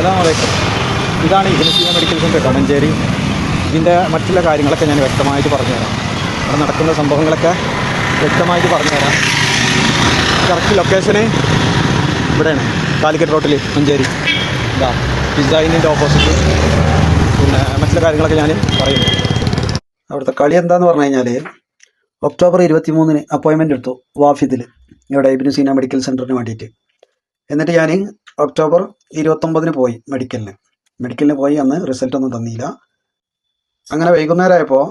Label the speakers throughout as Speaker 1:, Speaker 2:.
Speaker 1: അസ്സലാമലൈക്കും. ഇതാണ് ഇബിനസീന medical centre കമഞ്ചേരി. ഇതിന്റെ മറ്റുള്ള കാര്യങ്ങളൊക്കെ ഞാൻ വ്യക്തമായിട്ട് പറഞ്ഞുതരാം. അവിടെ നടക്കുന്ന സംഭവങ്ങളൊക്കെ വ്യക്തമായിട്ട് പറഞ്ഞുതരാം. കറക്റ്റ് ലൊക്കേഷന് ഇവിടെയാണ് കാലിക്കറ്റ് റോട്ടിൽ മഞ്ചേരി. ഇതാ ഡിസൈനിന്റെ ഓപ്പോസിറ്റ് പിന്നെ മറ്റുള്ള കാര്യങ്ങളൊക്കെ ഞാൻ പറയുന്നു. അവിടുത്തെ കളി എന്താന്ന് പറഞ്ഞു കഴിഞ്ഞാൽ ഒക്ടോബർ ഇരുപത്തി മൂന്നിന് അപ്പോയിൻമെന്റ് എടുത്തു വാഫിദിൽ ഇവിടെ ഇബിനു സീന മെഡിക്കൽ സെന്ററിന് വേണ്ടിയിട്ട്. എന്നിട്ട് ഞാൻ ഒക്ടോബർ ഇരുപത്തൊമ്പതിന് പോയി മെഡിക്കലിന്. മെഡിക്കലിന് പോയി അന്ന് റിസൾട്ട് ഒന്നും തന്നില്ല. അങ്ങനെ വൈകുന്നേരമായപ്പോൾ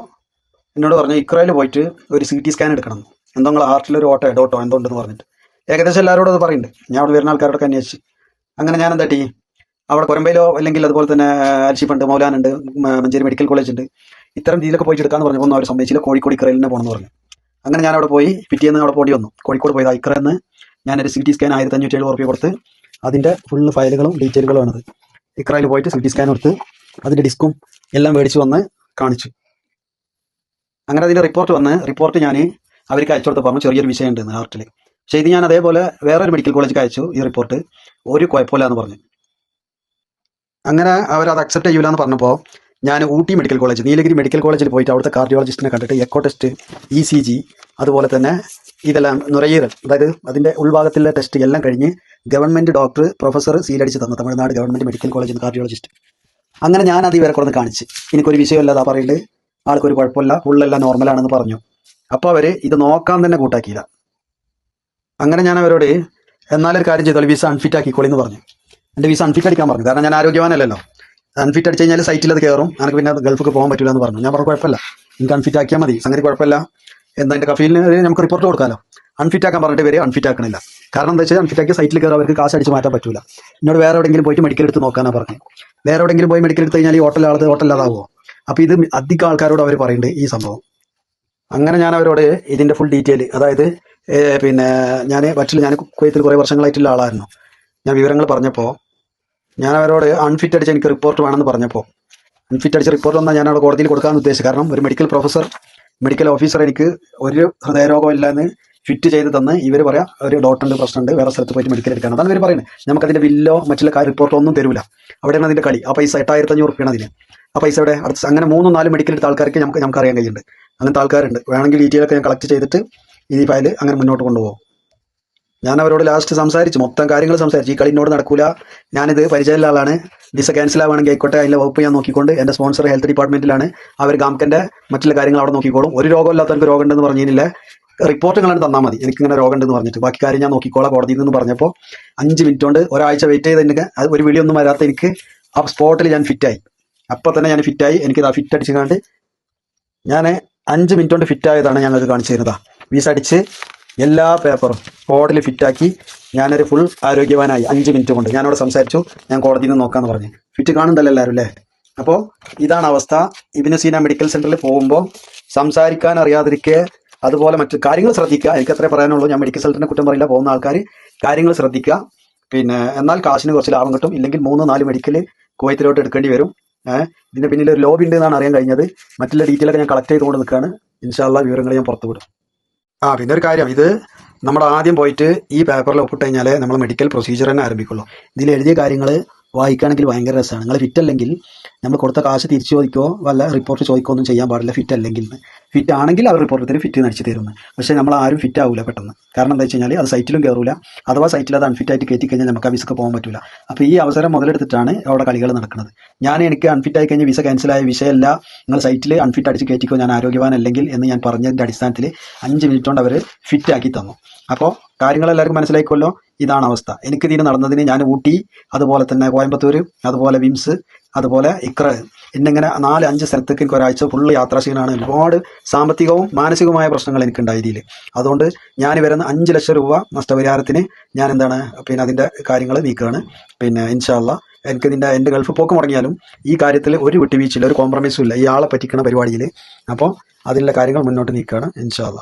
Speaker 1: എന്നോട് പറഞ്ഞു ഇക്രയിൽ പോയിട്ട് ഒരു സി ടി സ്കാൻ എടുക്കണം. എന്തോ നിങ്ങൾ ഹാർട്ടിൽ ഒരു ഓട്ടോ ഇടോട്ടോ എന്തോ ഉണ്ടെന്ന് പറഞ്ഞിട്ട്. ഏകദേശം എല്ലാവരോടും അത് പറയുന്നുണ്ട്. ഞാൻ അവിടെ വരുന്ന ആൾക്കാരോടൊക്കെ അന്വേഷിച്ച്. അങ്ങനെ ഞാൻ എന്താ ടീ അവിടെ കൊരമ്പയിലോ അല്ലെങ്കിൽ അതുപോലെ തന്നെ അൽഷിപ്പുണ്ട് മൗലാനുണ്ട് മഞ്ചേരി മെഡിക്കൽ കോളേജ് ഉണ്ട്. ഇത്തരം രീതിയിലൊക്കെ പോയിട്ട് എടുക്കാന്ന് പറഞ്ഞപ്പോൾ അവർ സമ്മതിച്ചില്ല. കോഴിക്കോട് ഇക്രയിലിനെ പോകണമെന്ന് പറഞ്ഞു. അങ്ങനെ ഞാൻ അവിടെ പോയി പിറ്റേന്ന് അവിടെ പോയി വന്നു. കോഴിക്കോട് പോയത് ഇക്രന്ന്. ഞാനൊരു സി ടി സ്കാൻ ആയിരത്തി അഞ്ഞൂറ്റി എഴുപത് റുപ്യ കൊടുത്ത് അതിന്റെ ഫുള്ള് ഫയലുകളും ഡീറ്റെയിലുകളും ആണത്. ഇക്രയിൽ പോയിട്ട് സി ടി സ്കാൻ എടുത്ത് അതിന്റെ ഡിസ്കും എല്ലാം മേടിച്ച് വന്ന് കാണിച്ചു. അങ്ങനെ അതിന്റെ റിപ്പോർട്ട് വന്ന് റിപ്പോർട്ട് ഞാൻ അവർക്ക് അയച്ചു കൊടുത്ത് പറഞ്ഞു ചെറിയൊരു വിഷയം ഉണ്ട് ഹാർട്ടിൽ പക്ഷേ ഇത് ഞാൻ അതേപോലെ വേറൊരു മെഡിക്കൽ കോളേജിൽ അയച്ചു ഈ റിപ്പോർട്ട് ഒരു കുഴപ്പമില്ല എന്ന് പറഞ്ഞു. അങ്ങനെ അവരത് അക്സെപ്റ്റ് ചെയ്യൂല എന്ന് പറഞ്ഞപ്പോൾ ഞാൻ Ooty medical college Nilgiri medical കോളേജിൽ പോയിട്ട് അവിടുത്തെ കാർഡിയോളജിസ്റ്റിനെ കണ്ടിട്ട് echo test E C G അതുപോലെ തന്നെ ഇതെല്ലാം നുരയീരൽ അതായത് അതിന്റെ ഉൾഭാഗത്തിലെ ടെസ്റ്റ് എല്ലാം കഴിഞ്ഞ് ഗവൺമെന്റ് ഡോക്ടർ പ്രൊഫസർ സീലടിച്ച് തന്നു തമിഴ്നാട് ഗവൺമെന്റ് മെഡിക്കൽ കോളേജിൽ കാർഡിയോളജിസ്റ്റ് അങ്ങനെ ഞാൻ അത് ഇവരെ കൊടുത്ത് കാണിച്ച്. എനിക്കൊരു വിഷയമല്ല അതാ പറയുന്നത് ആൾക്കൊരു കുഴപ്പമില്ല ഫുള്ളെല്ലാം നോർമലാണെന്ന് പറഞ്ഞു. അപ്പോൾ അവർ ഇത് നോക്കാൻ തന്നെ കൂട്ടാക്കിയില്ല അങ്ങനെ ഞാൻ അവരോട് എന്നാലൊരു കാര്യം ചെയ്തോളൂ വിസ അൺഫിറ്റ് ആക്കിക്കോളി എന്ന് പറഞ്ഞു. എന്റെ വിസ അൺഫിറ്റ് അടിക്കാൻ പറഞ്ഞു. കാരണം ഞാൻ ആരോഗ്യവാനല്ലല്ലോ. അൺഫിറ്റ് അടിച്ച് കഴിഞ്ഞാൽ സൈറ്റിൽ അത് കയറും എനിക്ക് പിന്നെ ഗൾഫിൽ പോകാൻ പറ്റില്ല എന്ന് പറഞ്ഞു. ഞാൻ പറഞ്ഞു കുഴപ്പമില്ല. എനിക്ക് അൺഫിറ്റ് ആക്കിയാൽ മതി. സംഗതി കുഴപ്പമില്ല. എന്താ എന്റെ കഫീലിന് നമുക്ക് റിപ്പോർട്ട് കൊടുക്കാമല്ലോ അൺഫിറ്റ് ആക്കാൻ പറഞ്ഞിട്ട് വരെ അൺഫിറ്റ് ആക്കണില്ല. കാരണം എന്താ വെച്ചാൽ അൺഫിറ്റ് ആക്കിയ സൈറ്റിൽ കയറി അവർക്ക് കാശ് അടിച്ച് മാറ്റാൻ പറ്റില്ല എന്നോട് വേറെ എവിടെയെങ്കിലും പോയിട്ട് മെഡിക്കൽ എടുത്ത് നോക്കാനാണ് പറഞ്ഞത് വേറെ എവിടെയെങ്കിലും പോയി മെഡിക്കൽ എടുത്ത് കഴിഞ്ഞാൽ ഈ ഹോട്ടൽ ആളത് അപ്പോൾ ഇത് അധികം ആൾക്കാരോട് അവർ പറയുന്നുണ്ട് ഈ സംഭവം. അങ്ങനെ ഞാൻ അവരോട് ഇതിന്റെ ഫുൾ ഡീറ്റെയിൽ അതായത് പിന്നെ ഞാൻ മറ്റുള്ള ഞാൻ കുവൈത്തിൽ കുറേ വർഷങ്ങളായിട്ടുള്ള ആളായിരുന്നു. ഞാൻ വിവരങ്ങൾ പറഞ്ഞപ്പോൾ ഞാൻ അവരോട് അൺഫിറ്റ് അടിച്ച് എനിക്ക് റിപ്പോർട്ട് വേണമെന്ന് പറഞ്ഞപ്പോൾ അൺഫിറ്റ് അടിച്ച റിപ്പോർട്ട് വന്നാൽ ഞാൻ അവിടെ കോടതിയിൽ കൊടുക്കാമെന്ന് ഉദ്ദേശിച്ചു. കാരണം ഒരു മെഡിക്കൽ പ്രൊഫസർ മെഡിക്കൽ ഓഫീസർ എനിക്ക് ഒരു ഹൃദയരോഗം ഇല്ലെന്ന് ഫിറ്റ് ചെയ്ത് തന്ന് ഇവർ പറയാം ഒരു ഡോക്ടറിന്റെ പ്രശ്നമുണ്ട് വേറെ സ്ഥലത്ത് പോയിട്ട് മെഡിക്കൽ എടുക്കാൻ അതാണ് ഇവർ പറയുന്നത്. നമുക്കതിന്റെ ബില്ലോ മറ്റുള്ള കാര്യ റിപ്പോർട്ടോ ഒന്നും തരൂല. അവിടെയാണ് അതിന്റെ കളി. ആ പൈസ എട്ടായിരത്തി അഞ്ഞൂറ് റുപ്യാണ് അതിന്. ആ പൈസ ഇവിടെ അടുത്ത് അങ്ങനെ മൂന്നും നാല് മെഡിക്കൽ എടുത്ത ആൾക്കാർക്ക് നമുക്ക് നമുക്ക് അറിയാൻ കഴിയുന്നുണ്ട്. അങ്ങനത്തെ ആൾക്കാരുണ്ട്. വേണമെങ്കിൽ ഡീറ്റെയിൽ ഒക്കെ ഞാൻ കളക്ട് ചെയ്തിട്ട് ഈ ഫയൽ അങ്ങനെ മുന്നോട്ട് കൊണ്ടുപോകും. ഞാൻ അവരോട് ലാസ്റ്റ് സംസാരിച്ചു. മൊത്തം കാര്യങ്ങൾ സംസാരിച്ചു. ഈ കളി എന്നോട് നടക്കൂല. ഞാനിത് പരിചയമുള്ള ആളാണ്. വിസ ക്യാൻസൽ ആവുകയാണെങ്കിൽ ആയിക്കോട്ടെ. അതിന്റെ വകുപ്പ് ഞാൻ നോക്കിക്കൊണ്ട് എന്റെ സ്പോൺസർ ഹെൽത്ത് ഡിപ്പാർട്ട്മെന്റിലാണ് അവർ ഗാംകന്റെ മറ്റുള്ള കാര്യങ്ങൾ അവിടെ നോക്കിക്കോളും. ഒരു രോഗമില്ലാത്തവർക്ക് രോഗം ഉണ്ടെന്ന് പറഞ്ഞില്ല റിപ്പോർട്ടുകളാണ് തന്നാൽ മതി. എനിക്കിങ്ങനെ രോഗം ഉണ്ടെന്ന് പറഞ്ഞിട്ട്. ബാക്കി കാര്യം ഞാൻ നോക്കിക്കോളാം കോടതിയിൽ നിന്ന് പറഞ്ഞപ്പോൾ. അഞ്ച് മിനിറ്റ് കൊണ്ട് ഒരാഴ്ച വെയിറ്റ് ചെയ്ത് എനിക്ക് ഒരു വിളിയൊന്നും വരാത്ത എനിക്ക് ആ സ്പോട്ടിൽ ഞാൻ ഫിറ്റായി അപ്പോൾ തന്നെ ഞാൻ ഫിറ്റായി എനിക്ക് ആ ഫിറ്റ് അടിച്ച് കണ്ട് ഞാൻ അഞ്ച് മിനിറ്റ് കൊണ്ട് ഫിറ്റായതാണ് ഞങ്ങൾക്ക് കാണിച്ചു തരുന്നത്. വീസ അടിച്ച് എല്ലാ പേപ്പറും കോടതി ഫിറ്റാക്കി ഞാനൊരു ഫുൾ ആരോഗ്യവാനായി. അഞ്ച് മിനിറ്റ് കൊണ്ട്. ഞാനവിടെ സംസാരിച്ചു. ഞാൻ കോടതിയിൽ നിന്ന് നോക്കാമെന്ന് പറഞ്ഞു. ഫിറ്റ് കാണുന്നുണ്ടല്ലോ എല്ലാവരും അല്ലേ അപ്പോൾ ഇതാണ് അവസ്ഥ. ഇബിന് സീന മെഡിക്കൽ സെന്ററിൽ പോകുമ്പോൾ സംസാരിക്കാൻ അറിയാതിരിക്കെ അതുപോലെ മറ്റു കാര്യങ്ങൾ ശ്രദ്ധിക്കുക. എനിക്ക് അത്രേ പറയാനുള്ളൂ. ഞാൻ മെഡിക്കൽ സെന്ററിനെ കുറ്റം പറയില്ല. പോകുന്ന ആൾക്കാർ കാര്യങ്ങൾ ശ്രദ്ധിക്കുക. പിന്നെ എന്നാൽ കാശിന് കുറച്ച് ലാഭം കിട്ടും. ഇല്ലെങ്കിൽ മൂന്ന് നാല് മെഡിക്കൽ കുവൈത്തിലോട്ട് എടുക്കേണ്ടി വരും. ഇതിന് പിന്നിൽ ഒരു ലോബി ഉണ്ട് എന്നാണ് അറിയാൻ കഴിഞ്ഞത്. മറ്റുള്ള ഡീറ്റെയിൽ ഒക്കെ ഞാൻ കളക്ട് ചെയ്തുകൊണ്ട് നിൽക്കുകയാണ്. ഇൻഷാല്ല വിവരങ്ങൾ ഞാൻ പുറത്തു വിടും ആ പിന്നെ ഒരു കാര്യം. ഇത് നമ്മൾ ആദ്യം പോയിട്ട് ഈ പേപ്പറിൽ ഒപ്പിട്ട് കഴിഞ്ഞാൽ നമ്മൾ മെഡിക്കൽ പ്രൊസീജിയർ തന്നെ ആരംഭിക്കുള്ളൂ. ഇതിൽ എഴുതിയ കാര്യങ്ങൾ വായിക്കുകയാണെങ്കിൽ ഭയങ്കര രസമാണ്. നിങ്ങൾ ഫിറ്റ് അല്ലെങ്കിൽ നമ്മൾ കൊടുത്ത കാശ് തിരിച്ചു ചോദിക്കോ വല്ല റിപ്പോർട്ട് ചോദിക്കോ ഒന്നും ചെയ്യാൻ പാടില്ല. ഫിറ്റ് അല്ലെങ്കിൽ. ഫിറ്റ് ആണെങ്കിൽ അവർ തരും ഫിറ്റ് നടിച്ച് തരുന്നു പക്ഷേ നമ്മൾ ആരും ഫിറ്റ് ആവില്ല പെട്ടെന്ന്. കാരണം എന്താ വെച്ച് കഴിഞ്ഞാൽ അത് സൈറ്റിലും കയറില്ല അഥവാ സൈറ്റിൽ അത് അൺഫിറ്റ് ആയിട്ട് കയറ്റി കഴിഞ്ഞാൽ നമുക്ക് ആ വിസക്ക് പോകാൻ പറ്റില്ല അപ്പോൾ ഈ അവസരം മുതലെടുത്തിട്ടാണ് അവിടെ കളികൾ നടക്കുന്നത്. ഞാൻ എനിക്ക് അൺഫിറ്റ് ആയി കഴിഞ്ഞാൽ വിസ ക്യാൻസലായ വിഷയമല്ല. നിങ്ങൾ സൈറ്റിൽ അൺഫിറ്റ് അടിച്ച് കയറ്റിക്കോ ഞാൻ ആരോഗ്യവാനല്ലെങ്കിൽ എന്ന് ഞാൻ പറഞ്ഞതിന്റെ അടിസ്ഥാനത്തിൽ അഞ്ച് മിനിറ്റ് കൊണ്ട് അവർ ഫിറ്റ് ആക്കി തന്നു. അപ്പോൾ കാര്യങ്ങൾ എല്ലാവർക്കും മനസ്സിലാക്കുമല്ലോ ഇതാണ് അവസ്ഥ. എനിക്ക് ഇതിന് നടന്നതിന് ഞാൻ ഊട്ടി അതുപോലെ തന്നെ കോയമ്പത്തൂർ അതുപോലെ വിംസ് അതുപോലെ ഇക്ര എന്നിങ്ങനെ നാല് അഞ്ച് സ്ഥലത്തേക്ക് എനിക്ക് ഒരാഴ്ച ഫുള്ള് യാത്രാക്ഷീണമാണ് ഒരുപാട് സാമ്പത്തികവും മാനസികവുമായ പ്രശ്നങ്ങൾ എനിക്കുണ്ടായി ഇതിൽ അതുകൊണ്ട് ഞാൻ വരുന്ന അഞ്ച് ലക്ഷം രൂപ നഷ്ടപരിഹാരത്തിന് ഞാൻ എന്താണ് പിന്നെ അതിന്റെ കാര്യങ്ങൾ നീക്കുകയാണ്. പിന്നെ ഇൻഷാല്ല എനിക്ക് ഇതിന്റെ എന്റെ ഗൾഫ് പോക്ക് മുടങ്ങിയാലും ഈ കാര്യത്തിൽ ഒരു വിട്ടുവീഴ്ചയില്ല ഒരു കോംപ്രമൈസും ഇല്ല. ഇയാളെ പറ്റിക്കുന്ന പരിപാടിയിൽ അപ്പോൾ അതിന്റെ കാര്യങ്ങൾ മുന്നോട്ട് നീക്കുകയാണ് ഇൻഷാല്ല